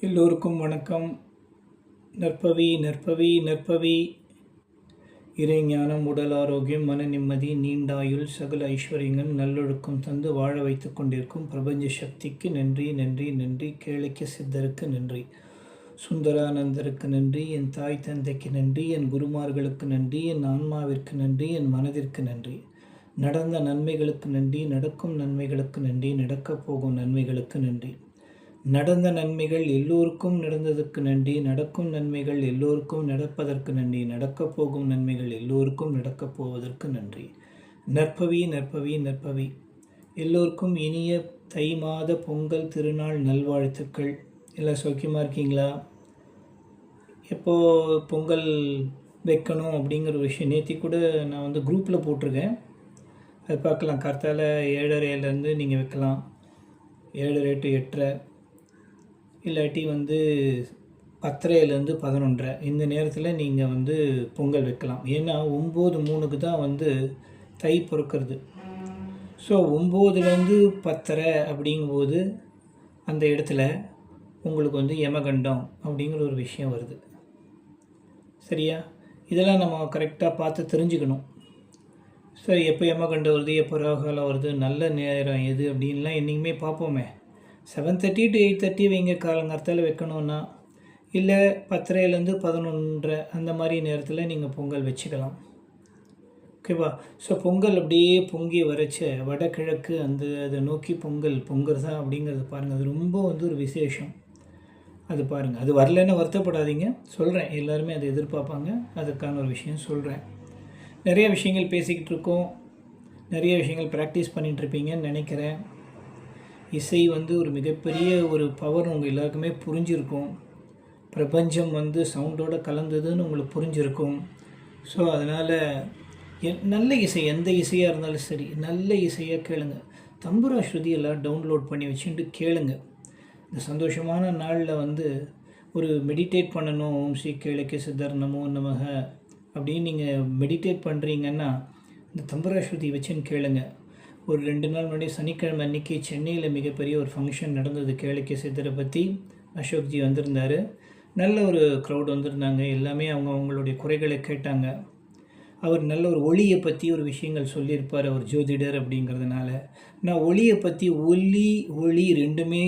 எல்லோருக்கும் வணக்கம். நற்பவி நற்பவி நற்பவி. இறைஞானம் உடல் ஆரோக்கியம் மன நிம்மதி நீண்டாயுள் சகல ஐஸ்வர்யங்கள் நல்லொழுக்கம் தந்து வாழ வைத்து கொண்டிருக்கும் பிரபஞ்ச சக்திக்கு நன்றி நன்றி நன்றி. கேளிக்க சித்தருக்கு நன்றி. சுந்தரானந்தருக்கு நன்றி. என் தாய் தந்தைக்கு நன்றி. என் குருமார்களுக்கு நன்றி. என் ஆன்மாவிற்கு நன்றி. என் மனதிற்கு நன்றி. நடந்த நன்மைகளுக்கு நன்றி. நடக்கும் நன்மைகளுக்கு நன்றி. நடக்கப் போகும் நன்மைகளுக்கு நன்றி. நடந்த நன்மைகள் எல்லோருக்கும் நடந்ததற்கு நன்றி. நடக்கும் நன்மைகள் எல்லோருக்கும் நடப்பதற்கு நன்றி. நடக்கப் போகும் நன்மைகள் எல்லோருக்கும் நடக்கப் போவதற்கு நன்றி. நற்பவி நற்பவி நற்பவி. எல்லோருக்கும் இனிய தை மாத பொங்கல் திருநாள் நல்வாழ்த்துக்கள். எல்லாம் சௌக்கியமாக இருக்கீங்களா? எப்போது பொங்கல் வைக்கணும் அப்படிங்கிற விஷயம் நேற்றி கூட நான் வந்து குரூப்பில் போட்டிருக்கேன். அது பார்க்கலாம். கர்த்தால ஏழரைலேருந்து நீங்கள் வைக்கலாம். ஏழரை டு எட்டரை. இல்லாட்டி வந்து பத்தரையிலேருந்து பதினொன்றரை. இந்த நேரத்தில் நீங்கள் வந்து பொங்கல் வைக்கலாம். ஏன்னா ஒம்பது மூணுக்கு தான் வந்து தை பிறக்கிறது. ஸோ ஒம்போதுலேருந்து பத்தரை அப்படிங்கும்போது அந்த இடத்துல உங்களுக்கு வந்து யமகண்டம் அப்படிங்கிற ஒரு விஷயம் வருது. சரியா? இதெல்லாம் நம்ம கரெக்டாக பார்த்து தெரிஞ்சுக்கணும். சரி எப்போ யமகண்டம் வருது எப்போ ராகாலம் வருது நல்ல நேரம் எது அப்படின்லாம் என்றைக்குமே பார்ப்போமே. Seven thirty to eight thirty வைங்க காலங்காலத்தில் வைக்கணுன்னா இல்லை பத்தரைலேருந்து பதினொன்றரை அந்த மாதிரி நேரத்தில் நீங்கள் பொங்கல் வச்சுக்கலாம். ஓகேவா ஸோ பொங்கல் அப்படியே பொங்கி வரைச்ச வடகிழக்கு அந்த அதை நோக்கி பொங்கல் பொங்குறதா அப்படிங்கிறது பாருங்கள் அது ரொம்ப வந்து ஒரு விசேஷம். அது பாருங்கள் அது வரலன்னு வருத்தப்படாதீங்க. சொல்கிறேன் எல்லாருமே அதை எதிர்பார்ப்பாங்க. அதுக்கான ஒரு விஷயம் சொல்கிறேன் நிறைய விஷயங்கள் பேசிக்கிட்டு இருக்கோம். நிறைய விஷயங்கள் ப்ராக்டிஸ் பண்ணிகிட்ருப்பீங்கன்னு நினைக்கிறேன். இசை வந்து ஒரு மிகப்பெரிய ஒரு பவர் உங்கள் எல்லாருக்குமே புரிஞ்சிருக்கும். பிரபஞ்சம் வந்து சவுண்டோடு கலந்ததுன்னு உங்களுக்கு புரிஞ்சிருக்கும். ஸோ அதனால் எ- நல்ல இசை எந்த இசையாக இருந்தாலும் சரி நல்ல இசையாக கேளுங்க. தம்புரா ஸ்ருதி எல்லாம் டவுன்லோட் பண்ணி வச்சுட்டு கேளுங்க. இந்த சந்தோஷமான நாளில் வந்து ஒரு மெடிடேட் பண்ணணும். ஓம் ஸ்ரீ கேளுக்கு சித்தர் நமோ நமக அப்படின்னு நீங்கள் மெடிடேட் பண்ணுறீங்கன்னா இந்த தம்புரா ஸ்ருதி வச்சுன்னு கேளுங்க. ஒரு ரெண்டு நாள் முன்னாடி சனிக்கிழமை அன்னைக்கு சென்னையில் மிகப்பெரிய ஒரு ஃபங்க்ஷன் நடந்தது கேளிக்கை சித்தரை பற்றி அசோக்ஜி வந்திருந்தார். நல்ல ஒரு க்ரௌட் வந்திருந்தாங்க. எல்லாமே அவங்க அவங்களுடைய குறைகளை கேட்டாங்க. அவர் நல்ல ஒரு ஒளியை பற்றி ஒரு விஷயங்கள் சொல்லியிருப்பார் அவர் ஜோதிடர் அப்படிங்கிறதுனால. நான் ஒளியை பற்றி ஒளி ஒளி ரெண்டுமே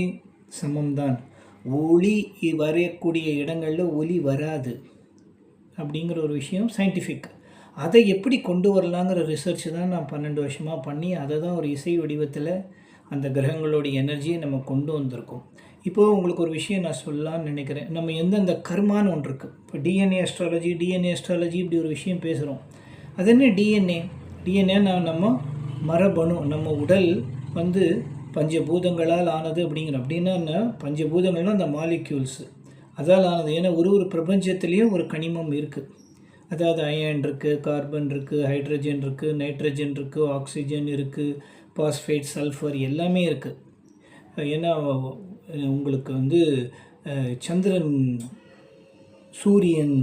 சமம்தான். ஒளி வரையக்கூடிய இடங்களில் ஒளி வராது. அப்படிங்கிற ஒரு விஷயம் சயின்டிஃபிக் அதை எப்படி கொண்டு வரலாங்கிற ரிசர்ச் தான் நான் பன்னெண்டு வருஷமாக பண்ணி அதை தான் ஒரு இசை வடிவத்தில் அந்த கிரகங்களுடைய எனர்ஜியை நம்ம கொண்டு வந்திருக்கோம். இப்போது உங்களுக்கு ஒரு விஷயம் நான் சொல்லலாம்னு நினைக்கிறேன். நம்ம எந்தெந்த கர்மான்னு ஒன்று இருக்குது இப்போ டிஎன்ஏ அஸ்ட்ராலஜி டிஎன்ஏ அஸ்ட்ராலஜி இப்படி ஒரு விஷயம் பேசுகிறோம் அது என்ன டிஎன்ஏ டிஎன்ஏ நான் நம்ம மரபணு நம்ம உடல் வந்து பஞ்சபூதங்களால் ஆனது அப்படிங்கிற அப்படின்னா என்ன? பஞ்சபூதங்கள்னா அந்த மாலிக்யூல்ஸு அதால் ஆனது. ஏன்னா ஒரு ஒரு பிரபஞ்சத்துலேயும் ஒரு கனிமம் இருக்குது அதாவது அயன் இருக்குது கார்பன் இருக்குது ஹைட்ரஜன் இருக்குது நைட்ரஜன் இருக்குது ஆக்சிஜன் இருக்குது பாஸ்பேட் சல்ஃபர் எல்லாமே இருக்குது ஏன்னா உங்களுக்கு வந்து சந்திரன் சூரியன்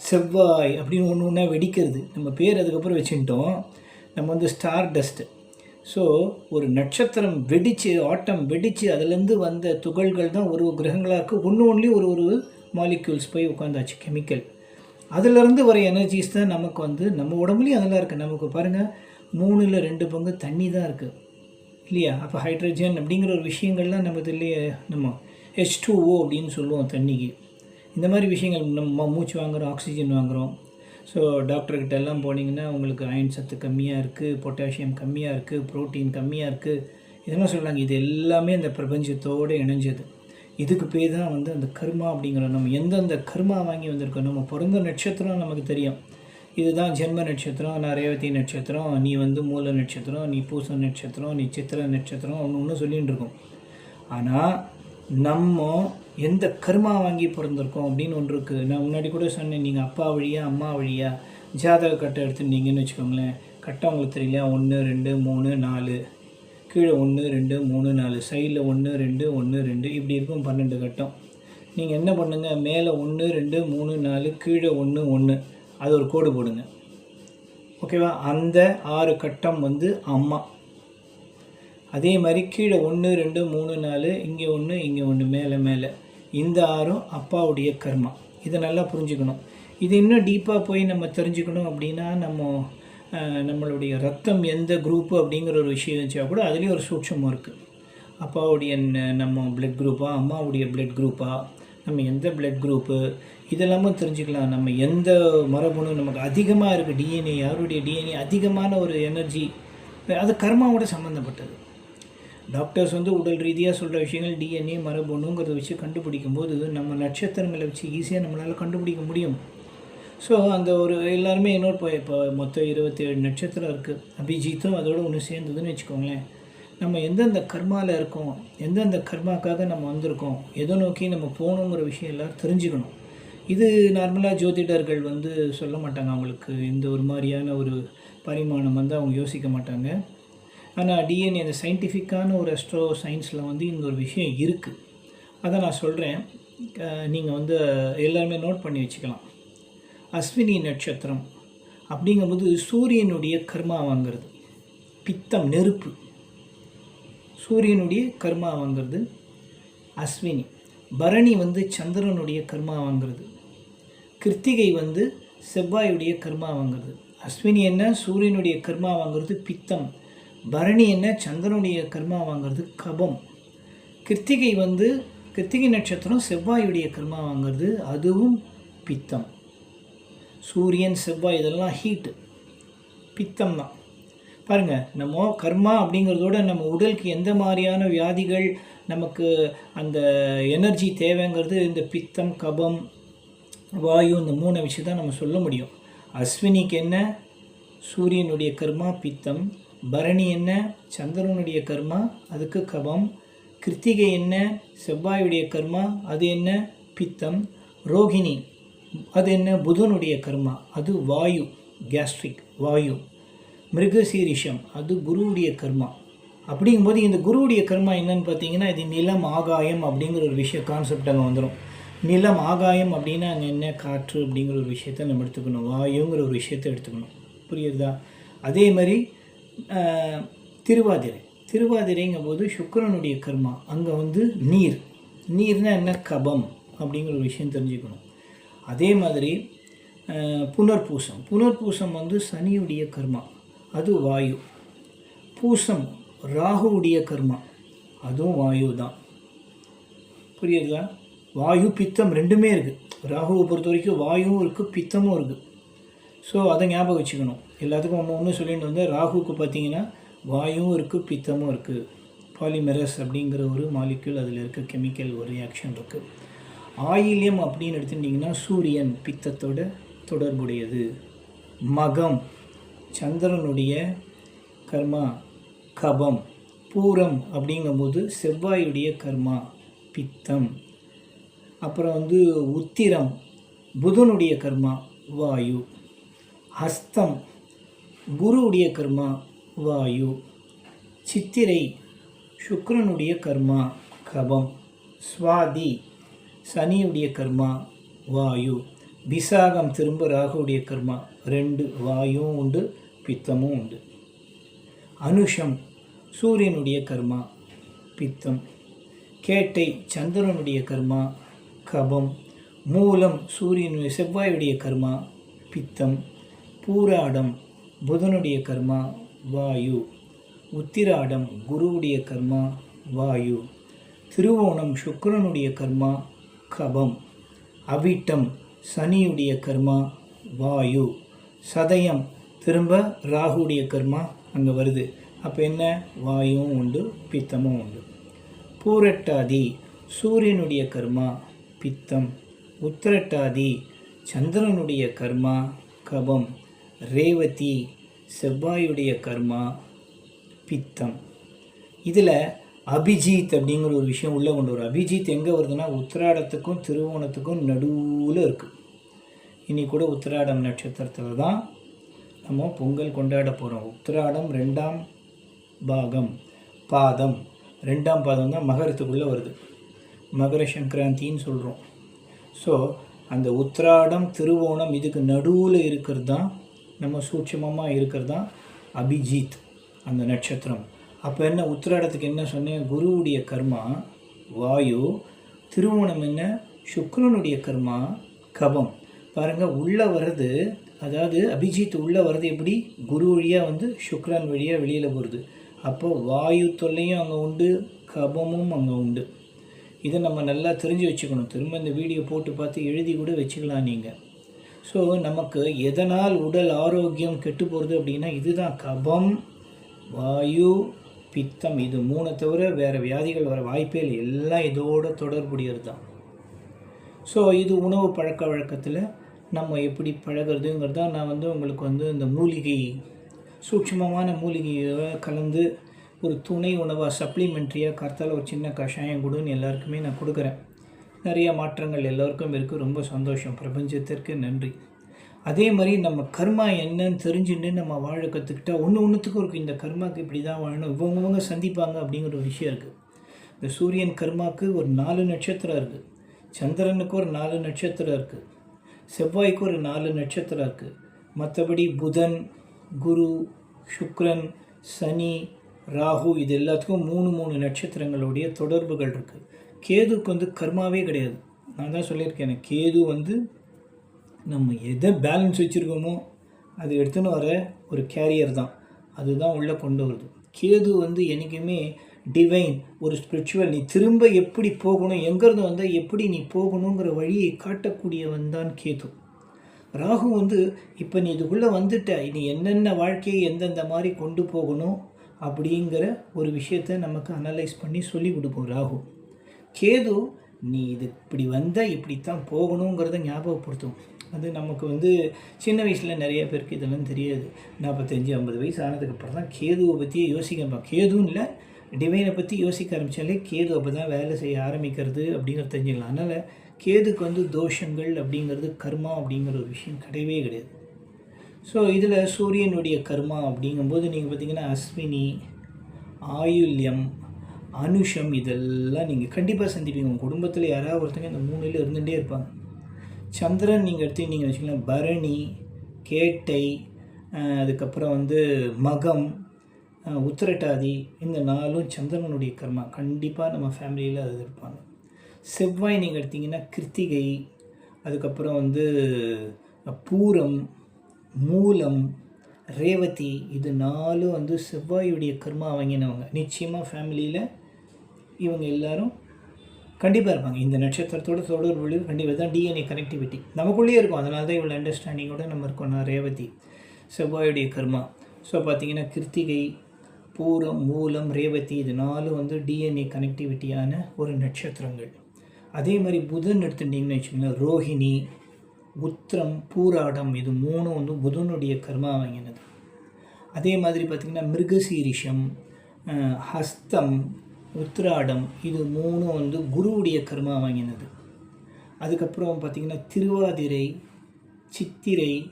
செவ்வாய் அப்படின்னு ஒன்று ஒன்றா வெடிக்கிறது. நம்ம பேர் அதுக்கப்புறம் வச்சுட்டோம் நம்ம வந்து ஸ்டார் டஸ்ட்டு ஸோ ஒரு நட்சத்திரம் வெடித்து ஆட்டம் வெடித்து அதுலேருந்து வந்த துகள்கள் தான் ஒரு கிரகங்களாக இருக்குது ஒன்று ஒன்றுலேயும் ஒரு ஒரு மாலிக்யூல்ஸ் போய் உட்காந்தாச்சு கெமிக்கல் அதிலிருந்து வர எனர்ஜிஸ் தான் நமக்கு வந்து நம்ம உடம்புலையும் அதெல்லாம் இருக்குது நமக்கு பாருங்கள் மூணில் ரெண்டு பங்கு தண்ணி தான் இருக்குது இல்லையா? அப்போ ஹைட்ரஜன் அப்படிங்கிற ஒரு விஷயங்கள்லாம் நம்ம இல்லையே நம்ம ஹெச் டூ ஓ அப்படின்னு சொல்லுவோம் தண்ணிக்கு. இந்த மாதிரி விஷயங்கள் நம்ம மூச்சு வாங்குகிறோம் ஆக்சிஜன் வாங்குகிறோம் ஸோ டாக்டர்கிட்ட எல்லாம் போனீங்கன்னா உங்களுக்கு அயன் சத்து கம்மியாக இருக்குது பொட்டாசியம் கம்மியாக இருக்குது புரோட்டீன் கம்மியாக இருக்குது இதெல்லாம் சொல்கிறாங்க இது எல்லாமே இந்த பிரபஞ்சத்தோடு இணைஞ்சது. இதுக்கு பேர் தான் வந்து அந்த கர்மா அப்படிங்கிற நம்ம எந்தெந்த கர்மா வாங்கி வந்திருக்கோம்? நம்ம பிறந்த நட்சத்திரம் நமக்கு தெரியும். இதுதான் ஜென்ம நட்சத்திரம் நான் ரேவதி நட்சத்திரம் நீ வந்து மூல நட்சத்திரம் நீ பூச நட்சத்திரம் நீ சித்திர நட்சத்திரம் ஒன்று ஒன்று சொல்லிகிட்டு இருக்கோம். ஆனால் நம்ம எந்த கர்மா வாங்கி பிறந்திருக்கோம் அப்படின்னு ஒன்று இருக்குது நான் முன்னாடி கூட சொன்னேன் நீங்கள் அப்பா வழியா அம்மா வழியாக ஜாதக கட்டை எடுத்துருந்தீங்கன்னு வச்சுக்கோங்களேன். கட்டம் உங்களுக்கு தெரியல ஒன்று ரெண்டு மூணு நாலு. கீழே ஒன்று ரெண்டு மூணு நாலு சைடில் ஒன்று ரெண்டு ஒன்று ரெண்டு இப்படி இருக்கும் பன்னெண்டு கட்டம். நீங்கள் என்ன பண்ணுங்கள் மேலே ஒன்று ரெண்டு மூணு நாலு கீழே ஒன்று ஒன்று. அது ஒரு கோடு போடுங்க. ஓகேவா? அந்த ஆறு கட்டம் வந்து அம்மா. அதே மாதிரி கீழே ஒன்று ரெண்டு மூணு நாலு இங்கே ஒன்று இங்கே ஒன்று மேலே மேலே. இந்த ஆறும் அப்பாவுடைய கர்மா. இதை நல்லா புரிஞ்சுக்கணும். இது இன்னும் டீப்பாக போய் நம்ம தெரிஞ்சுக்கணும் அப்படின்னா நம்ம நம்மளுடைய ரத்தம் எந்த குரூப்பு அப்படிங்கிற ஒரு விஷயம் இருந்துச்சா கூட அதுலேயும் ஒரு சூட்சமும் இருக்குது அப்பாவுடைய நம்ம பிளட் குரூப்பா அம்மாவுடைய பிளட் குரூப்பா நம்ம எந்த பிளட் குரூப்பு இதெல்லாமும் தெரிஞ்சுக்கலாம். நம்ம எந்த மரபணு நமக்கு அதிகமாக இருக்குது டிஎன்ஏ யாருடைய டிஎன்ஏ அதிகமான ஒரு எனர்ஜி அது கர்மாவோட சம்மந்தப்பட்டது டாக்டர்ஸ் வந்து உடல் ரீதியாக சொல்கிற விஷயங்கள் டிஎன்ஏ மரபணுங்கிறத வச்சு கண்டுபிடிக்கும் போது நம்ம நட்சத்திரங்களை வச்சு ஈஸியாக நம்மளால் கண்டுபிடிக்க முடியும். ஸோ அந்த ஒரு எல்லாருமே இன்னொரு இப்போ இப்போ மொத்தம் இருபத்தேழு நட்சத்திரம் இருக்குது அபிஜித்தும் அதோடு ஒன்று சேர்ந்ததுன்னு வச்சுக்கோங்களேன். நம்ம எந்தெந்த கர்மாவில் இருக்கோம் எந்தெந்த கர்மாக்காக நம்ம வந்திருக்கோம் எதை நோக்கி நம்ம போகணுங்கிற விஷயம் எல்லாரும் தெரிஞ்சுக்கணும். இது நார்மலாக ஜோதிடர்கள் வந்து சொல்ல மாட்டாங்க அவங்களுக்கு. இந்த ஒரு மாதிரியான ஒரு பரிமாணம் வந்து அவங்க யோசிக்க மாட்டாங்க. ஆனால் டிஎன்ஏ அந்த சயின்டிஃபிக்கான ஒரு அஸ்ட்ரோ சயின்ஸில் வந்து இந்த ஒரு விஷயம் இருக்குது அதை நான் சொல்கிறேன் நீங்கள் வந்து எல்லாருமே நோட் பண்ணி வச்சுக்கலாம். அஸ்வினி நட்சத்திரம் அப்படிங்கும்போது சூரியனுடைய கர்மா வாங்கிறது. பித்தம் நெருப்பு. சூரியனுடைய கர்மா வாங்கிறது. அஸ்வினி. பரணி வந்து சந்திரனுடைய கர்மா வாங்கிறது. கிருத்திகை வந்து செவ்வாயுடைய கர்மா வாங்குறது. அஸ்வினி என்ன? சூரியனுடைய கர்மா வாங்குறது பித்தம். பரணி என்ன? சந்திரனுடைய கர்மா வாங்குறது கபம். கிருத்திகை வந்து கிருத்திகை நட்சத்திரம் செவ்வாயுடைய கர்மா வாங்குறது அதுவும் பித்தம். சூரியன் செவ்வாய் இதெல்லாம் ஹீட்டு பித்தம் தான் பாருங்கள் நம்ம கர்மா அப்படிங்கிறதோட நம்ம உடலுக்கு எந்த மாதிரியான வியாதிகள் நமக்கு அந்த எனர்ஜி தேவைங்கிறது இந்த பித்தம் கபம் வாயு இந்த மூணு வச்சு தான் நம்ம சொல்ல முடியும். அஸ்வினிக்கு என்ன? சூரியனுடைய கர்மா பித்தம் பரணி என்ன? சந்திரனுடைய கர்மா அதுக்கு கபம். கிருத்திகை என்ன? செவ்வாயுடைய கர்மா அது என்ன? பித்தம். ரோகிணி அது என்ன? புதனுடைய கர்மா. அது வாயு கேஸ்ட்ரிக் வாயு. மிருகசீரிஷம் அது குருவுடைய கர்மா. அப்படிங்கும்போது இந்த குருவுடைய கர்மா என்னன்னு பார்த்தீங்கன்னா இது நிலம் ஆகாயம் அப்படிங்கிற ஒரு விஷய கான்செப்ட் அங்கே வந்துடும் நிலம் ஆகாயம் அப்படின்னா அங்கே என்ன? காற்று அப்படிங்கிற ஒரு விஷயத்த நம்ம எடுத்துக்கணும். வாயுங்கிற ஒரு விஷயத்தை எடுத்துக்கணும். புரியுதா? அதே மாதிரி திருவாதிரை. திருவாதிரைங்கும் போது சுக்கரனுடைய கர்மா. அங்கே வந்து நீர். நீர்னா என்ன? கபம் அப்படிங்கிற ஒரு விஷயம் தெரிஞ்சுக்கணும். அதே மாதிரி புனர்பூசம். புனர்பூசம் வந்து சனியுடைய கர்மா. அது வாயு. பூசம் ராகுவுடைய கர்மா. அதுவும் வாயு தான். புரியுதுங்களா? வாயு பித்தம் ரெண்டுமே இருக்குது ராகுவை பொறுத்த வரைக்கும் வாயுவும் இருக்குது பித்தமும் இருக்குது ஸோ அதை ஞாபகம் வச்சுக்கணும். எல்லாத்துக்கும் ஒன்று ஒன்று சொல்லிட்டு வந்து ராகுவுக்கு பார்த்தீங்கன்னா வாயுவும் இருக்குது பித்தமும் இருக்குது பாலிமெரஸ் அப்படிங்கிற ஒரு மாலிக்யூல் அதில் இருக்க கெமிக்கல் ஒரு ரியாக்ஷன் இருக்குது ஆயில்யம் அப்படின்னு எடுத்துட்டிங்கன்னா சூரியன் பித்தத்தோட தொடர்புடையது. மகம் சந்திரனுடைய கர்மா கபம் பூரம் அப்படிங்கும்போது செவ்வாயுடைய கர்மா பித்தம். அப்புறம் வந்து உத்திரம் புதனுடைய கர்மா வாயு. ஹஸ்தம் குருவுடைய கர்மா வாயு. சித்திரை சுக்கரனுடைய கர்மா கபம். சுவாதி சனியுடைய கர்மா வாயு. விசாகம் திரும்ப ராகுவுடைய கர்மா ரெண்டு வாயும் உண்டு பித்தமும் உண்டு. அனுஷம் சூரியனுடைய கர்மா பித்தம். கேட்டை சந்திரனுடைய கர்மா கபம். மூலம் சூரியனுடைய செவ்வாயுடைய கர்மா பித்தம். பூராடம் புதனுடைய கர்மா வாயு. உத்திராடம் குருவுடைய கர்மா வாயு. திருவோணம் சுக்கரனுடைய கர்மா கபம் அவிட்டம் சனியுடைய கர்மா வாயு. சதயம் திரும்ப ராகுடைய கர்மா அங்கே வருது. அப்போ என்ன? வாயுவும் உண்டு பித்தமும் உண்டு. பூரட்டாதி சூரியனுடைய கர்மா பித்தம். உத்திரட்டாதி சந்திரனுடைய கர்மா கபம். ரேவதி செவ்வாயுடைய கர்மா பித்தம். இதில் அபிஜித் அப்படிங்கிற ஒரு விஷயம் உள்ளே கொண்டு வரும். அபிஜித் எங்கே வருதுன்னா உத்திராடத்துக்கும் திருவோணத்துக்கும் நடுவில் இருக்குது இனி கூட உத்திராடம் நட்சத்திரத்தில் தான் நம்ம பொங்கல் கொண்டாட போகிறோம் உத்திராடம் ரெண்டாம் பாகம் பாதம். ரெண்டாம் பாதம் தான் மகரத்துக்குள்ளே வருது. மகர சங்கராந்தின்னு சொல்கிறோம் ஸோ அந்த உத்திராடம் திருவோணம் இதுக்கு நடுவில் இருக்கிறது தான் நம்ம சூட்சமமாக இருக்கிறது தான் அபிஜித் அந்த நட்சத்திரம். அப்போ என்ன உத்திராடத்துக்கு என்ன சொன்னேன்? குருவுடைய கர்மா வாயு. திருவோணம் என்ன? சுக்கிரனுடைய கர்மா கபம். பாருங்கள் உள்ளே வர்றது அதாவது அபிஜித் உள்ளே வர்றது எப்படி? குரு வழியாக வந்து சுக்ரன் வழியாக வெளியில் போகிறது அப்போ வாயு தொல்லையும் அங்கே உண்டு கபமும் அங்கே உண்டு. இதை நம்ம நல்லா தெரிஞ்சு வச்சுக்கணும். திரும்ப இந்த வீடியோ போட்டு பார்த்து எழுதி கூட வச்சுக்கலாம் நீங்கள் ஸோ நமக்கு எதனால் உடல் ஆரோக்கியம் கெட்டு போகிறது அப்படின்னா இதுதான் கபம் வாயு பித்தம் இது மூணை தவிர வேறு வியாதிகள் வர வாய்ப்பே இல்லை. எல்லாம் இதோட தொடர்புடையது தான் ஸோ இது உணவு பழக்க வழக்கத்தில் நம்ம எப்படி பழகிறதுங்கிறது தான் நான் வந்து உங்களுக்கு வந்து இந்த மூலிகை சூட்சமமான மூலிகையை கலந்து ஒரு துணை உணவாக சப்ளிமெண்ட்ரியாக கருத்தால் ஒரு சின்ன கஷாயம் கொடுன்னு எல்லாருக்குமே நான் கொடுக்குறேன். நிறைய மாற்றங்கள் எல்லோருக்கும் இருக்குது ரொம்ப சந்தோஷம். பிரபஞ்சத்திற்கு நன்றி. அதே மாதிரி நம்ம கர்மா என்னன்னு தெரிஞ்சுட்டு நம்ம வாழ கற்றுக்கிட்டா ஒன்று ஒன்றுத்துக்கும் இருக்குது இந்த கர்மாக்கு இப்படி தான் வாழணும் இவங்கவங்க சந்திப்பாங்க அப்படிங்கிற ஒரு விஷயம் இருக்குது இந்த சூரியன் கர்மாவுக்கு ஒரு நாலு நட்சத்திரம் இருக்குது சந்திரனுக்கு ஒரு நாலு நட்சத்திரம் இருக்குது செவ்வாய்க்கு ஒரு நாலு நட்சத்திரம் இருக்குது மற்றபடி புதன் குரு சுக்ரன் சனி ராகு இது எல்லாத்துக்கும் மூணு மூணு நட்சத்திரங்களுடைய தொடர்புகள் இருக்குது கேதுக்கு வந்து கர்மாவே கிடையாது. நான் தான் சொல்லியிருக்கேன் எனக்கு கேது வந்து நம்ம எதை பேலன்ஸ் வச்சுருக்கோமோ அது எடுத்துன்னு வர ஒரு கேரியர் தான். அதுதான் உள்ளே கொண்டு வருது. கேது வந்து என்றைக்குமே டிவைன் ஒரு ஸ்பிரிச்சுவல் நீ திரும்ப எப்படி போகணும் எங்கேருந்து வந்தால் எப்படி நீ போகணுங்கிற வழியை காட்டக்கூடியவன் தான் கேது. ராகு வந்து இப்போ நீ இதுக்குள்ளே வந்துட்ட நீ என்னென்ன வாழ்க்கையை எந்தெந்த மாதிரி கொண்டு போகணும் அப்படிங்கிற ஒரு விஷயத்தை நமக்கு அனலைஸ் பண்ணி சொல்லி கொடுப்போம் ராகு. கேது நீ இது இப்படி வந்தால் இப்படித்தான் போகணுங்கிறத ஞாபகப்படுத்தும். அது நமக்கு வந்து சின்ன வயசில் நிறைய பேருக்கு இதெல்லாம் தெரியாது. நாற்பத்தஞ்சு ஐம்பது வயசு ஆனதுக்கப்புறம் தான் கேதுவை பற்றியே யோசிக்கணும் கேதுவும் இல்லை டிவைனை பற்றி யோசிக்க ஆரம்பித்தாலே கேது அப்போ தான் வேலை செய்ய ஆரம்பிக்கிறது அப்படிங்கிறத தெரிஞ்சுக்கலாம். அதனால் கேதுக்கு வந்து தோஷங்கள் அப்படிங்கிறது கர்மா அப்படிங்கிற ஒரு விஷயம் கிடையவே கிடையாது. ஸோ இதில் சூரியனுடைய கர்மா அப்படிங்கும்போது நீங்கள் பார்த்தீங்கன்னா அஸ்வினி ஆயுள்யம் அனுஷம் இதெல்லாம் நீங்கள் கண்டிப்பாக சந்திப்பீங்க. உங்கள் குடும்பத்தில் யாராவது ஒருத்தங்க இந்த மூணுல இருந்துகிட்டே இருப்பாங்க. சந்திரன் நீங்கள் எடுத்துக்கிட்டீங்க வச்சுக்கலாம் பரணி கேட்டை அதுக்கப்புறம் வந்து மகம் உத்திரட்டாதி இந்த நாளும் சந்திரனுடைய கர்மா. கண்டிப்பாக நம்ம ஃபேமிலியில் அது இருப்பாங்க. செவ்வாய் நீங்கள் எடுத்தீங்கன்னா கிருத்திகை அதுக்கப்புறம் வந்து பூரம் மூலம் ரேவதி இது நாலும் வந்து செவ்வாயுடைய கர்மா வாங்கினவங்க. நிச்சயமாக ஃபேமிலியில் இவங்க எல்லாரும் கண்டிப்பாக இருப்பாங்க. இந்த நட்சத்திரத்தோட தொடர்பு கண்டிப்பாக தான் டிஎன்ஏ கனெக்டிவிட்டி நமக்குள்ளேயே இருக்கும். அதனால தான் இவ்வளோ அண்டர்ஸ்டாண்டிங்கோட நம்ம இருக்கோம். நான் ரேவதி. செவ்வாயுடைய கர்மா. ஸோ பார்த்தீங்கன்னா கிருத்திகை பூரம் மூலம் ரேவதி இது நாலு வந்து டிஎன்ஏ கனெக்டிவிட்டியான ஒரு நட்சத்திரங்கள். அதே மாதிரி புதன் எடுத்துட்டிங்கன்னு வச்சுக்கோங்களேன். ரோஹிணி உத்திரம் பூராடம் இது மூணும் வந்து புதனுடைய கர்மா வாங்கினது. அதே மாதிரி பார்த்திங்கன்னா மிருகசீரிஷம் ஹஸ்தம் உத்திராடம். இது மூணும் வந்து குருவுடைய கர்மா வாங்கினது. அதுக்கப்புறம் பார்த்திங்கன்னா திருவாதிரை சித்திரை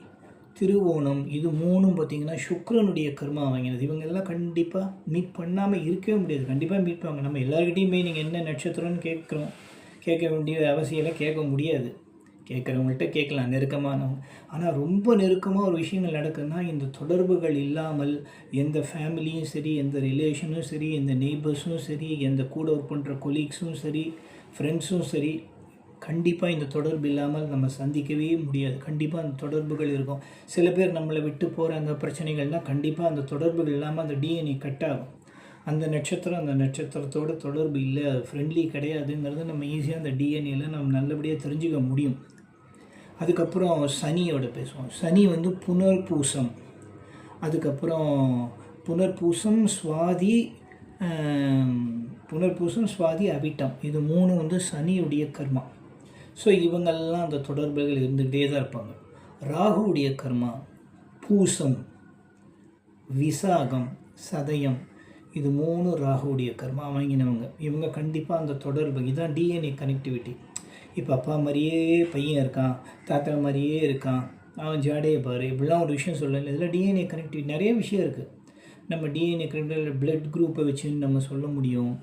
திருவோணம் இது மூணும் பார்த்திங்கன்னா சுக்ரனுடைய கர்மா வாங்கினது. இவங்க எல்லாம் கண்டிப்பாக மீட் பண்ணாமல் இருக்கவே முடியாது. கண்டிப்பாக மீட் பண்ணுவாங்க. நம்ம எல்லாருக்கிட்டையுமே நீங்கள் என்ன நட்சத்திரம்னு கேட்குறோம் கேட்க வேண்டிய அவசியம் கேட்க முடியாது. கேட்குறவங்கள்ட்ட கேட்கலாம் நெருக்கமானவங்க. ஆனால் ரொம்ப நெருக்கமாக ஒரு விஷயங்கள் நடக்குதுன்னா இந்த தொடர்புகள் இல்லாமல் எந்த ஃபேமிலியும் சரி எந்த ரிலேஷனும் சரி எந்த நெய்பர்ஸும் சரி எந்த கூட ஒர்க் பண்ணுற கொலீக்ஸும் சரி ஃப்ரெண்ட்ஸும் சரி கண்டிப்பாக இந்த தொடர்பு இல்லாமல் நம்ம சந்திக்கவே முடியாது. கண்டிப்பாக அந்த தொடர்புகள் இருக்கும். சில பேர் நம்மளை விட்டு போகிற அந்த பிரச்சனைகள்னால் கண்டிப்பாக அந்த தொடர்புகள் இல்லாமல் அந்த டிஎன்ஏ கட் ஆகும். அந்த நட்சத்திரம் அந்த நட்சத்திரத்தோட தொடர்பு இல்லை ஃப்ரெண்ட்லி கிடையாதுங்கிறத நம்ம ஈஸியாக அந்த டிஎன்ஏல நம்ம நல்லபடியாக தெரிஞ்சுக்க முடியும். அதுக்கப்புறம் சனியோட பேசுவோம். சனி வந்து புனர்பூசம். அதுக்கப்புறம் புனர்பூசம் சுவாதி புனர்பூசம் சுவாதி அவிட்டம் இது மூணு வந்து சனியுடைய கர்மா. ஸோ இவங்கெல்லாம் அந்த தொடர்புகள் இருந்துகிட்டே தான் இருப்பாங்க. ராகுவுடைய கர்மா பூசம் விசாகம் சதயம். இது மூணு ராகுவுடைய கர்மா வாங்கினவங்க. இவங்க கண்டிப்பாக அந்த தொடர்பு. இதுதான் டிஎன்ஏ கனெக்டிவிட்டி இப்போ அப்பா மாதிரியே பையன் இருக்கான் தாத்தா மாதிரியே இருக்கான் அவன் ஜாடையை பாரு இப்படிலாம் ஒரு விஷயம் சொல்லலை. இதில் டிஎன்ஏ கனெக்டிவிட்டி நிறைய விஷயம் இருக்குது நம்ம டிஎன்ஏ கனெக்டிவ் பிளட் குரூப்பை வச்சு நம்ம சொல்ல முடியும்.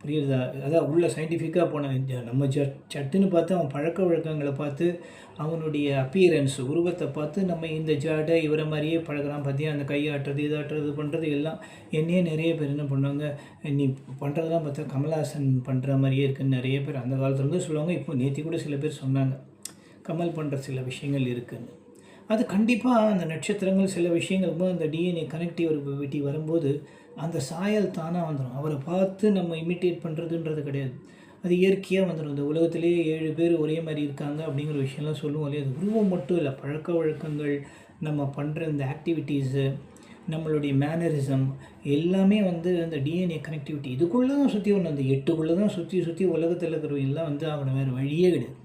புரியுதா அதான் உள்ள சயின்டிஃபிக்காக போன ஜ- நம்ம ஜ சட்டுன்னு பார்த்து அவன் பழக்க வழக்கங்களை பார்த்து அவனுடைய அப்பியரன்ஸ் உருவத்தை பார்த்து நம்ம இந்த ஜாடை இவரை மாதிரியே பழகுறான் பார்த்தியா அந்த கையாட்டுறது இதாட்டுறது பண்ணுறது எல்லாம் என்னையே நிறைய பேர் என்ன பண்ணுவாங்க நீ பண்ணுறதெல்லாம் பார்த்தா கமல்ஹாசன் பண்ணுற மாதிரியே இருக்குன்னு நிறைய பேர் அந்த காலத்துலேருந்து சொல்லுவாங்க இப்போ நேற்று கூட சில பேர் சொன்னாங்க கமல் பண்ணுற சில விஷயங்கள் இருக்குதுன்னு அது கண்டிப்பாக அந்த நட்சத்திரங்கள் சில விஷயங்கள் போது அந்த டிஎன்ஏ கனெக்டிவிட்டி வரும்போது அந்த சாயல் தானாக வந்துடும் அவரை பார்த்து நம்ம இமிட்டேட் பண்ணுறதுன்றது கிடையாது. அது இயற்கையாக வந்துடும் இந்த உலகத்திலேயே ஏழு பேர் ஒரே மாதிரி இருக்காங்க அப்படிங்கிற விஷயம்லாம் சொல்லுவோம் இல்லையா? அது உருவம் மட்டும் இல்லை. பழக்க வழக்கங்கள் நம்ம பண்ணுற இந்த ஆக்டிவிட்டீஸு நம்மளுடைய மேனரிசம் எல்லாமே வந்து அந்த டிஎன்ஏ கனெக்டிவிட்டி இதுக்குள்ளே தான் சுற்றி ஒன்று அந்த எட்டுக்குள்ளே தான் சுற்றி சுற்றி உலகத்தில் இருக்கிறவங்கெல்லாம் வந்து அவனை வேறு வழியே கிடையாது.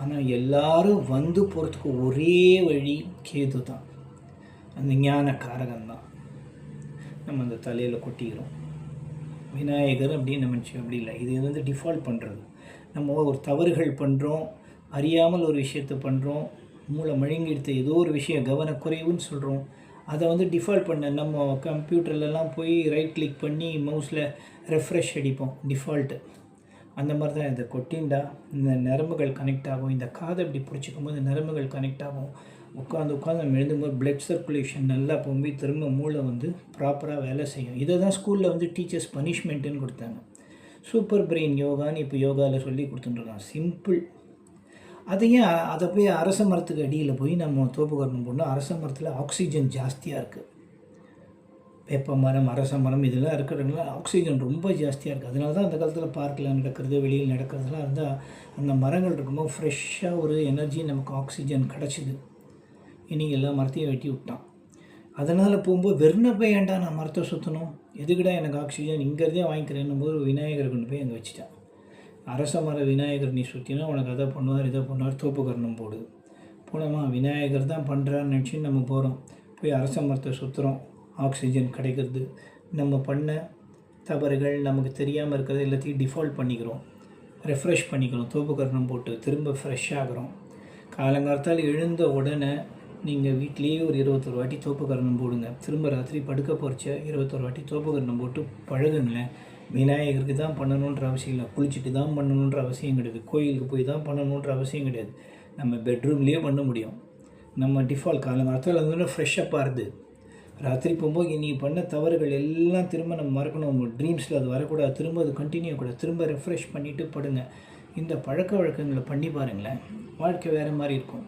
ஆனால் எல்லாரும் வந்து போகிறதுக்கு ஒரே வழி கேது தான். அந்த ஞான காரகம் தான். நம்ம அந்த தலையில் கொட்டிக்கிறோம். விநாயகர் அப்படின்னு நினச்சி அப்படி இல்லை. இது வந்து டிஃபால்ட் பண்ணுறது நம்ம ஒரு தவறுகள் பண்ணுறோம் அறியாமல் ஒரு விஷயத்தை பண்ணுறோம் மூளை மழுங்கிடுத்து ஏதோ ஒரு விஷயம் கவனக்குறைவுன்னு சொல்கிறோம் அதை வந்து டிஃபால்ட் பண்ண நம்ம கம்ப்யூட்டர்லலாம் போய் ரைட் கிளிக் பண்ணி மவுஸில் ரெஃப்ரெஷ் அடிப்போம் டிஃபால்ட்டு அந்த மாதிரி தான் இதை கொட்டின்டா இந்த நரம்புகள் கனெக்ட் ஆகும். இந்த காதை இப்படி பிடிச்சிக்கும் போது நரம்புகள் கனெக்ட் ஆகும். உட்காந்து உட்காந்து நம்ம எழுந்தும்போது பிளட் சர்க்குலேஷன் நல்லா போய் திரும்ப மூளை வந்து ப்ராப்பராக வேலை செய்யும். இதை தான் ஸ்கூலில் வந்து டீச்சர்ஸ் பனிஷ்மெண்ட்டுன்னு கொடுத்தாங்க. சூப்பர் பிரெயின் யோகான்னு இப்போ யோகாவில் சொல்லி கொடுத்துட்டுருக்கான் சிம்பிள் அதையும் அதை போய் அரச மரத்துக்கு அடியில் போய் நம்ம தோப்புக்கரணம் போடணும் அரச மரத்தில் ஆக்சிஜன் ஜாஸ்தியாக இருக்குது வேப்ப மரம் அரச மரம் இதெல்லாம் இருக்கிறதுனால ஆக்சிஜன் ரொம்ப ஜாஸ்தியாக இருக்குது அதனால தான் அந்த காலத்தில் பார்க்கில் நடக்கிறது வெளியில் நடக்கிறதுலாம் இருந்தால் அந்த மரங்கள் இருக்கும்போது ஃப்ரெஷ்ஷாக ஒரு எனர்ஜி நமக்கு ஆக்சிஜன் கிடச்சிது. இன்னைக்கு எல்லா மரத்தையும் வெட்டி விட்டான். அதனால் போகும்போது வெறும் ஏன்டா நான் மரத்தை சுற்றணும் எதுக்குடா எனக்கு ஆக்சிஜன் இங்கிறதே வாங்கிக்கிறேன்னும் போது விநாயகரை கொண்டு போய் அங்கே வச்சுட்டான். அரச மர விநாயகர் நீ சுற்றினா உனக்கு அதை பண்ணுவார் இதை பண்ணுவார் தோப்புக்கரணம் போடு. போனோமா விநாயகர் தான் பண்ணுறான்னு நினச்சி நம்ம போகிறோம் போய் அரச மரத்தை சுற்றுறோம் ஆக்சிஜன் கிடைக்கிறது. நம்ம பண்ண தவறுகள் நமக்கு தெரியாமல் இருக்கிறது எல்லாத்தையும் டிஃபால்ட் பண்ணிக்கிறோம். ரெஃப்ரெஷ் பண்ணிக்கிறோம். தோப்புக்கரணம் போட்டு திரும்ப ஃப்ரெஷ் ஆகிறோம். காலங்காலத்தால் எழுந்த உடனே நீங்கள் வீட்லேயே ஒரு இருபத்தொரு வாட்டி தோப்புக்கரணம் போடுங்க. திரும்ப ராத்திரி படுக்க போகிறச்ச இருபத்தொரு வாட்டி தோப்புக்கரணம் போட்டு பழகுங்களேன். விநாயகருக்கு தான் பண்ணணுன்ற அவசியம் இல்லை. குளிச்சுட்டு தான் பண்ணணுன்ற அவசியம் கிடையாது. கோயிலுக்கு போய் தான் பண்ணணுன்ற அவசியம் கிடையாது. நம்ம பெட்ரூம்லேயே பண்ண முடியும். நம்ம டிஃபால்ட் காலங்காலத்தில் வந்து ஃப்ரெஷ்ஷாக பாருது ராத்திரி போகும்போது நீ பண்ண தவறுகள் எல்லாம் திரும்ப நம்ம மறக்கணும். உங்கள் ட்ரீம்ஸில் அது வரக்கூடாது. திரும்ப அது கண்டினியூ கூட திரும்ப ரெஃப்ரெஷ் பண்ணிவிட்டு படுங்க. இந்த பழக்க வழக்கங்களை பண்ணி பாருங்களேன். வாழ்க்கை வேறு மாதிரி இருக்கும்.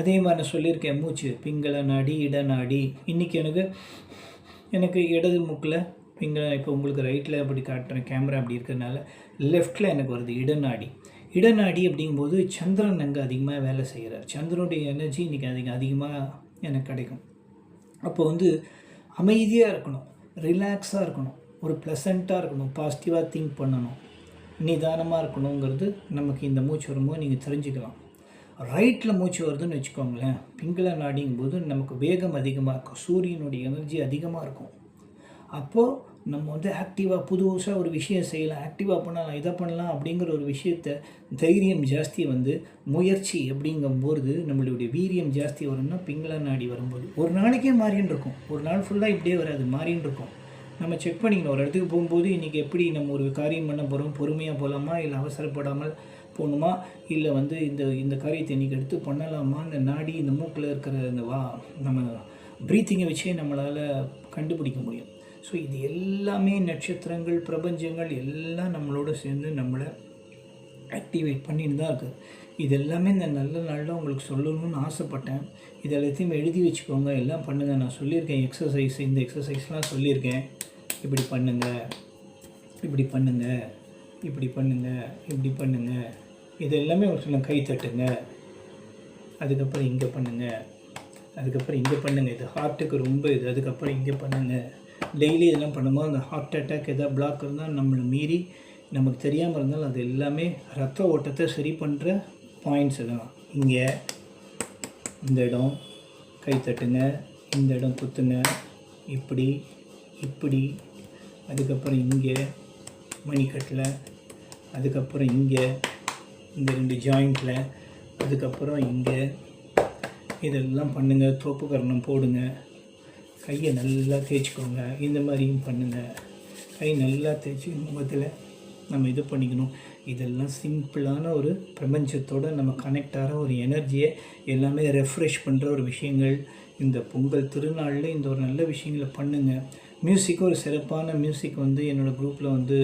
அதே மாதிரி நான் சொல்லியிருக்கேன் மூச்சு பிங்கள நாடி இட நாடி. இன்றைக்கி எனக்கு எனக்கு இடது மூக்கில் பிங்கள இப்போ உங்களுக்கு ரைட்டில் அப்படி காட்டுறேன் கேமரா அப்படி இருக்கிறதுனால லெஃப்டில் எனக்கு வருது இடநாடி இடநாடி அப்படிங்கும்போது சந்திரன் அங்கே அதிகமாக வேலை செய்கிறார் சந்திரனுடைய எனர்ஜி இன்றைக்கி அதிக அதிகமாக எனக்கு கிடைக்கும். அப்போ வந்து அமைதியாக இருக்கணும் ரிலாக்ஸாக இருக்கணும் ஒரு ப்ளசண்ட்டாக இருக்கணும் பாசிட்டிவாக திங்க் பண்ணணும் நிதானமாக இருக்கணுங்கிறது நமக்கு இந்த மூச்சு வரும்போது நீங்கள் தெரிஞ்சுக்கலாம். ரைட்டில் மூச்சு வருதுன்னு வச்சுக்கோங்களேன். பிங்கள நாடிங்கும்போது நமக்கு வேகம் அதிகமாக இருக்கும். சூரியனுடைய எனர்ஜி அதிகமாக இருக்கும். அப்போது நம்ம வந்து ஆக்டிவாக புதுசாக ஒரு விஷயம் செய்யலாம். ஆக்டிவாக பண்ணலாம் இதை பண்ணலாம் அப்படிங்கிற ஒரு விஷயத்த தைரியம் ஜாஸ்தி வந்து முயற்சி அப்படிங்கும்போது நம்மளுடைய வீரியம் ஜாஸ்தி வரும்னா பிங்கள நாடி வரும்போது. ஒரு நாளைக்கே மாறின்னு இருக்கும். ஒரு நாள் ஃபுல்லாக இப்படியே வராது மாறின்னு இருக்கும். நம்ம செக் பண்ணிக்கணும். ஒரு இடத்துக்கு போகும்போது இன்றைக்கி எப்படி நம்ம ஒரு காரியம் பண்ண போகிறோம் பொறுமையாக போகலாமா இல்லை அவசரப்படாமல் போகணுமா? இல்லை வந்து இந்த இந்த காரியத்தை இன்றைக்கி எடுத்து பண்ணலாமா இந்த நாடி இந்த மூக்கில் இருக்கிற இந்த வா நம்ம ப்ரீத்திங்கை வச்சே நம்மளால் கண்டுபிடிக்க முடியும். ஸோ இது எல்லாமே நட்சத்திரங்கள் பிரபஞ்சங்கள் எல்லாம் நம்மளோட சேர்ந்து நம்மளை ஆக்டிவேட் பண்ணிட்டு தான் இருக்குது இது எல்லாமே இந்த நல்ல நாளில் உங்களுக்கு சொல்லணும்னு ஆசைப்பட்டேன். இது எல்லாத்தையும் எழுதி வச்சுக்கோங்க. எல்லாம் பண்ணுங்கள் நான் சொல்லியிருக்கேன். எக்ஸசைஸ் இந்த எக்ஸசைஸ்லாம் சொல்லியிருக்கேன். இப்படி பண்ணுங்கள் இப்படி பண்ணுங்கள் இப்படி பண்ணுங்கள் இப்படி பண்ணுங்கள் இது எல்லாமே ஒரு சொல்லுங்க கை தட்டுங்க. அதுக்கப்புறம் இங்கே பண்ணுங்கள் அதுக்கப்புறம் இங்கே பண்ணுங்கள் இது ஹார்ட்டுக்கு ரொம்ப இது. அதுக்கப்புறம் இங்கே பண்ணுங்கள் டெய்லி இதெல்லாம் பண்ணும்போது அந்த ஹார்ட் அட்டாக் எதாவது பிளாக் இருந்தால் நம்மளை மீறி நமக்கு தெரியாமல் இருந்தாலும் அது எல்லாமே ரத்த ஓட்டத்தை சரி பண்ணுற பாயிண்ட்ஸ் தான். இங்கே இந்த இடம் கை தட்டுங்க. இந்த இடம் குத்துங்க. இப்படி இப்படி. அதுக்கப்புறம் இங்கே மணிக்கட்டில். அதுக்கப்புறம் இங்கே இந்த ரெண்டு ஜாயிண்டில் அதுக்கப்புறம் இங்கே. இதெல்லாம் பண்ணுங்கள் தோப்புக்கரணம் போடுங்க. கையை நல்லா தேய்ச்சிக்கோங்க. இந்த மாதிரியும் பண்ணுங்கள் கை நல்லா தேய்ச்சி முகத்தில் நம்ம இது பண்ணிக்கணும். இதெல்லாம் சிம்பிளான ஒரு பிரபஞ்சத்தோடு நம்ம கனெக்ட் ஆகிற ஒரு எனர்ஜியை எல்லாமே ரெஃப்ரெஷ் பண்ணுற ஒரு விஷயங்கள். இந்த பொங்கல் திருநாளில் இந்த ஒரு நல்ல விஷயங்களை பண்ணுங்கள் மியூசிக் ஒரு சிறப்பான மியூசிக் வந்து என்னோடய குரூப்பில் வந்து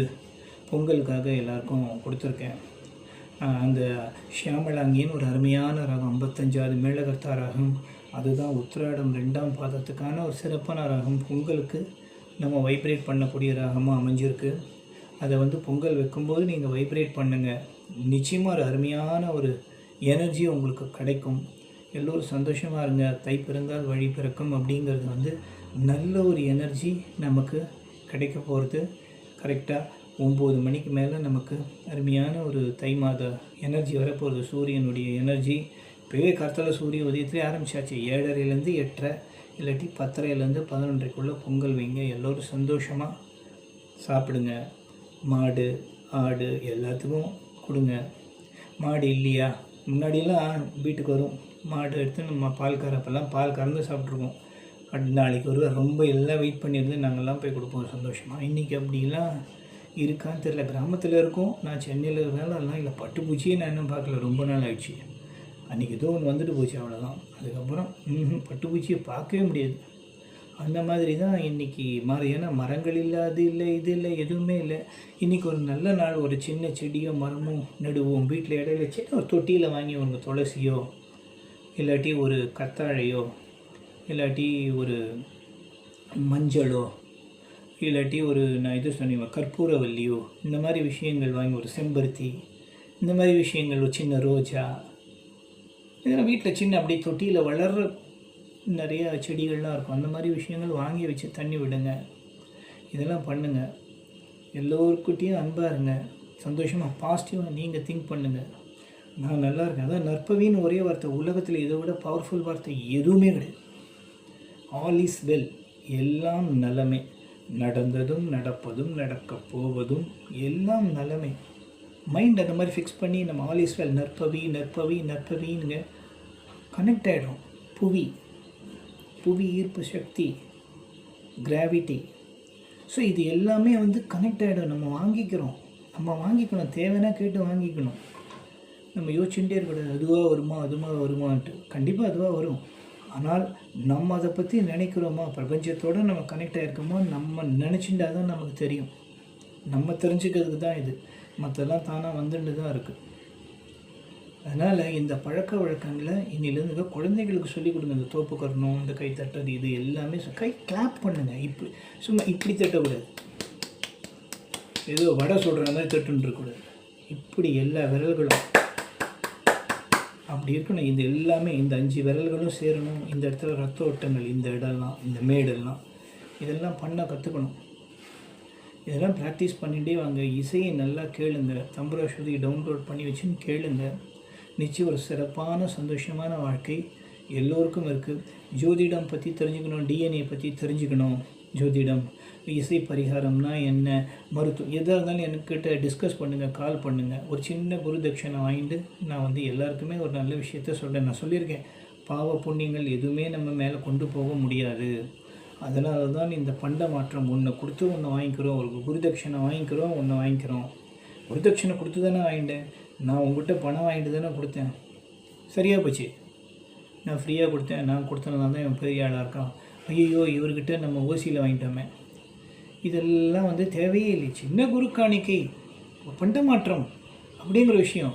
பொங்கலுக்காக எல்லாருக்கும் கொடுத்துருக்கேன். அந்த ஷியாமலாங்கின்னு ஒரு அருமையான ரகம் ஐம்பத்தஞ்சாவது மேலகர்த்தா ராகம் அதுதான் உத்திராடம் ரெண்டாம் பாதத்துக்கான ஒரு சிறப்பான ராகம். பொங்கலுக்கு நம்ம வைப்ரேட் பண்ணக்கூடிய ராகமாக அமைஞ்சிருக்கு. அதை வந்து பொங்கல் வைக்கும்போது நீங்கள் வைப்ரேட் பண்ணுங்கள் நிச்சயமாக ஒரு அருமையான ஒரு எனர்ஜி உங்களுக்கு கிடைக்கும். எல்லோரும் சந்தோஷமாக இருங்க. தை பிறந்தால் வழி பிறக்கும் அப்படிங்கிறது வந்து நல்ல ஒரு எனர்ஜி நமக்கு கிடைக்க போகிறது கரெக்டாக ஒம்பது மணிக்கு மேலே நமக்கு அருமையான ஒரு தை மாத எனர்ஜி வரப்போகிறது சூரியனுடைய எனர்ஜி இப்போவே கார்த்தால சூரிய உதயத்திலே ஆரம்பிச்சாச்சு. ஏழரைலேருந்து எட்டரை இல்லாட்டி பத்தரைலேருந்து பதினொன்றைக்குள்ளே பொங்கல் வைங்க. எல்லோரும் சந்தோஷமாக சாப்பிடுங்க. மாடு ஆடு எல்லாத்துக்கும் கொடுங்க. மாடு இல்லையா? முன்னாடியெல்லாம் வீட்டுக்கு வரும். மாடு எடுத்து நம்ம பால் கறப்பெல்லாம் பால் கறந்து சாப்பிட்ருக்கோம் அப்படி நாளைக்கு ஒரு ரொம்ப எல்லாம் வெயிட் பண்ணியிருந்து நாங்கள்லாம் போய் கொடுப்போம். சந்தோஷமாக இன்றைக்கி அப்படிலாம் இருக்கான்னு தெரியல. கிராமத்தில் இருக்கோம். நான் சென்னையில் இருக்கனால அதெல்லாம் இல்லை. பட்டுப்பூச்சியே நான் இன்னும் பார்க்கல. ரொம்ப நாள் ஆயிடுச்சு. அன்றைக்கி ஏதோ ஒன்று வந்துட்டு போச்சு அவ்வளோதான் அதுக்கப்புறம் பட்டுப்பூச்சியை பார்க்கவே முடியாது. அந்த மாதிரி தான் இன்றைக்கி மாறி. ஏன்னா மரங்கள் இல்லை அது இல்லை இது இல்லை எதுவுமே இல்லை. இன்றைக்கி ஒரு நல்ல நாள். ஒரு சின்ன செடியோ மரமோ நடுவோம். வீட்டில் இடையில சின்ன ஒரு தொட்டியில் வாங்கி ஒரு துளசியோ இல்லாட்டி ஒரு கத்தாழையோ இல்லாட்டி ஒரு மஞ்சளோ இல்லாட்டி ஒரு நான் இது சொன்னேன் கற்பூரவல்லியோ இந்த மாதிரி விஷயங்கள் வாங்கி ஒரு செம்பருத்தி இந்த மாதிரி விஷயங்கள் ஒரு சின்ன ரோஜா இதெல்லாம் வீட்டில் சின்ன அப்படியே தொட்டியில் வளர்கிற நிறைய செடிகள்லாம் இருக்கும். அந்த மாதிரி விஷயங்கள் வாங்கி வச்சு தண்ணி விடுங்க. இதெல்லாம் பண்ணுங்கள் எல்லோருக்கிட்டேயும் அன்பாக இருங்க. சந்தோஷமாக பாசிட்டிவாக நீங்கள் திங்க் பண்ணுங்கள் நான் நல்லா இருக்கேன். அதான் நற்பவின்னு ஒரே வார்த்தை. உலகத்தில் இதை விட பவர்ஃபுல் வார்த்தை எதுவுமே கிடையாது. ஆல் இஸ் வெல் எல்லாம் நலமே. நடந்ததும் நடப்பதும் நடக்க போவதும் எல்லாம் நலமே. மைண்ட் அந்த மாதிரி ஃபிக்ஸ் பண்ணி நம்ம all is well Narpavi Narpavi நற்பவின்னு connect ஆகிடும் புவி புவி ஈர்ப்பு சக்தி கிராவிட்டி ஸோ இது எல்லாமே வந்து கனெக்ட் ஆகிடும் நம்ம வாங்கிக்கிறோம். நம்ம வாங்கிக்கணும். தேவைன்னா கேட்டு வாங்கிக்கணும். நம்ம யோசிச்சுட்டே இருக்கக்கூடாது. அதுவாக வருமா அதுவாக வருமான்ட்டு. கண்டிப்பாக அதுவாக வரும். ஆனால் நம்ம அதை பற்றி நினைக்கிறோமா? பிரபஞ்சத்தோடு நம்ம கனெக்ட் ஆகிருக்கோமா நம்ம நினச்சிட்டா தான் நமக்கு தெரியும். நம்ம தெரிஞ்சுக்கிறதுக்கு தான் இது. மற்றெல்லாம் தானாக வந்துட்டு தான் இருக்குது அதனால் இந்த பழக்க வழக்கங்களை இன்னிலேருந்து குழந்தைகளுக்கு சொல்லிக் கொடுங்க. இந்த தோப்பு கரணும் இந்த கை தட்டுறது இது எல்லாமே கை கிளாப் பண்ணுங்க. இப்படி சும்மா இப்படி தட்டக்கூடாது. ஏதோ வடை சொல்கிற மாதிரி தட்டுன்னு இருக்கக்கூடாது. இப்படி எல்லா விரல்களும் அப்படி இருக்கணும். இது எல்லாமே இந்த அஞ்சு விரல்களும் சேரணும். இந்த இடத்துல ரத்த ஓட்டங்கள் இந்த இடம்லாம் இந்த மேடெல்லாம் இதெல்லாம் பண்ண கற்றுக்கணும் இதெல்லாம் ப்ராக்டிஸ் பண்ணிகிட்டே வாங்க. இசையை நல்லா கேளுங்க. தம்புராஸ்வதி டவுன்லோட் பண்ணி வச்சுன்னு கேளுங்க. நிச்சயம் ஒரு சிறப்பான சந்தோஷமான வாழ்க்கை எல்லோருக்கும் இருக்குது ஜோதிடம் பற்றி தெரிஞ்சுக்கணும் டிஎன்ஏ பற்றி தெரிஞ்சுக்கணும். ஜோதிடம். இசை பரிகாரம்னா என்ன? மருத்துவம் எதாக இருந்தாலும் என்கிட்ட டிஸ்கஸ் பண்ணுங்கள் கால் பண்ணுங்கள் ஒரு சின்ன குரு தட்சிணை வாங்கிட்டு நான் வந்து எல்லாருக்குமே ஒரு நல்ல விஷயத்த சொல்கிறேன் நான் சொல்லியிருக்கேன். பாவ புண்ணியங்கள் எதுவுமே நம்ம மேலே கொண்டு போக முடியாது. அதனால தான் இந்த பண்ட மாற்றம். ஒன்று கொடுத்து ஒன்று வாங்கிக்கிறோம். ஒரு குருதட்சணை வாங்கிக்கிறோம் ஒன்று வாங்கிக்கிறோம். குருதட்சணை கொடுத்து தானே வாங்கிட்டேன். நான் உங்கள்கிட்ட பணம் வாங்கிட்டு தானே கொடுத்தேன். சரியாக போச்சு. நான் ஃப்ரீயாக கொடுத்தேன். நான் கொடுத்தனால தான் என் பெரிய ஆளாக இருக்கான். ஐயோ இவர்கிட்ட நம்ம ஓசியில் வாங்கிட்டோமே. இதெல்லாம் வந்து தேவையே இல்லை. சின்ன குரு காணிக்கை பண்ட மாற்றம் அப்படிங்கிற விஷயம்.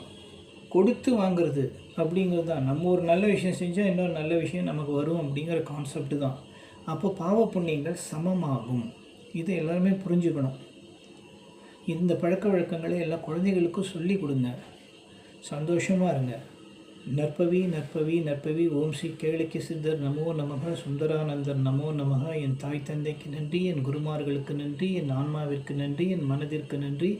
கொடுத்து வாங்குறது அப்படிங்கிறது தான். நம்ம ஒரு நல்ல விஷயம் செஞ்சால் இன்னொரு நல்ல விஷயம் நமக்கு வரும் அப்படிங்கிற கான்செப்ட் தான். அப்போ பாவ புண்ணியங்கள் சமமாகும். இதை எல்லாருமே புரிஞ்சுக்கணும். இந்த பழக்க வழக்கங்களை எல்லா குழந்தைகளுக்கும் சொல்லி கொடுங்க. சந்தோஷமாக இருங்க. நற்பவி நற்பவி நற்பவி ஓம் ஸ்ரீ கேளிக்கு சித்தர் நமோ நமக சுந்தரானந்தர் நமோ நமக. என் தாய் தந்தைக்கு நன்றி என் குருமார்களுக்கு நன்றி என் ஆன்மாவிற்கு நன்றி என் மனதிற்கு நன்றி.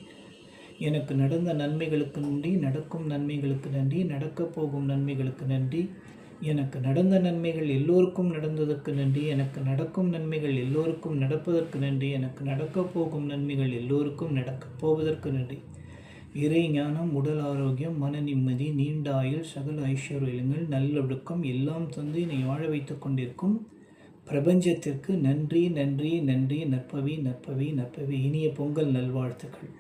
எனக்கு நடந்த நன்மைகளுக்கு நன்றி நடக்கும் நன்மைகளுக்கு நன்றி நடக்கப் போகும் நன்மைகளுக்கு நன்றி. எனக்கு நடந்த நன்மைகள் எல்லோருக்கும் நடந்ததற்கு நன்றி. எனக்கு நடக்கும் நன்மைகள் எல்லோருக்கும் நடப்பதற்கு நன்றி. எனக்கு நடக்கப் போகும் நன்மைகள் எல்லோருக்கும் நடக்கப் போவதற்கு நன்றி. இறை ஞானம் உடல் ஆரோக்கியம் மன நிம்மதி நீண்ட ஆயுள் சகல ஐஸ்வர்யங்கள் நல்லொழுக்கம் எல்லாம் தந்து என்னை வாழ வைத்துக் கொண்டிருக்கும் பிரபஞ்சத்திற்கு நன்றி நன்றி நன்றி நற்பவி நற்பவி நற்பவி. இனிய பொங்கல் நல்வாழ்த்துக்கள்.